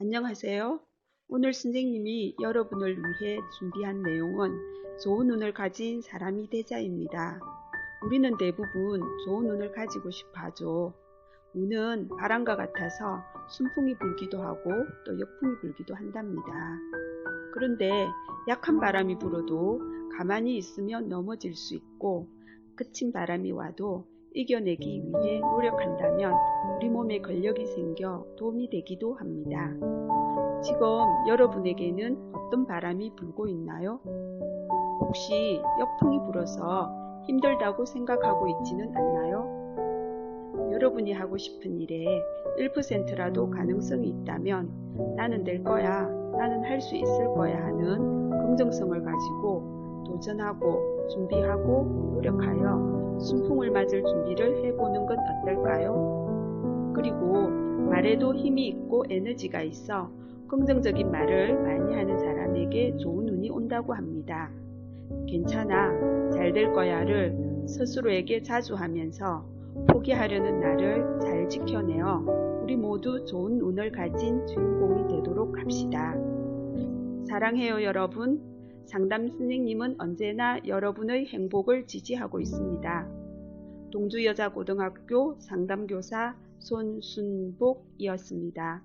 안녕하세요. 오늘 선생님이 여러분을 위해 준비한 내용은 좋은 눈을 가진 사람이 되자입니다. 우리는 대부분 좋은 눈을 가지고 싶어 하죠. 운은 바람과 같아서 순풍이 불기도 하고 또 역풍이 불기도 한답니다. 그런데 약한 바람이 불어도 가만히 있으면 넘어질 수 있고 그친 바람이 와도 이겨내기 위해 노력한다면 우리 몸에 근력이 생겨 도움이 되기도 합니다. 지금 여러분에게는 어떤 바람이 불고 있나요? 혹시 역풍이 불어서 힘들다고 생각하고 있지는 않나요? 여러분이 하고 싶은 일에 1%라도 가능성이 있다면 나는 될 거야, 나는 할 수 있을 거야 하는 긍정성을 가지고 도전하고 준비하고 노력하여 순풍을 맞을 준비를 해보는 건 어떨까요? 그리고 말에도 힘이 있고 에너지가 있어 긍정적인 말을 많이 하는 사람에게 좋은 운이 온다고 합니다. 괜찮아, 잘 될 거야를 스스로에게 자주 하면서 포기하려는 나를 잘 지켜내어 우리 모두 좋은 운을 가진 주인공이 되도록 합시다. 사랑해요 여러분. 상담 선생님은 언제나 여러분의 행복을 지지하고 있습니다. 동주여자고등학교 상담교사 손순복이었습니다.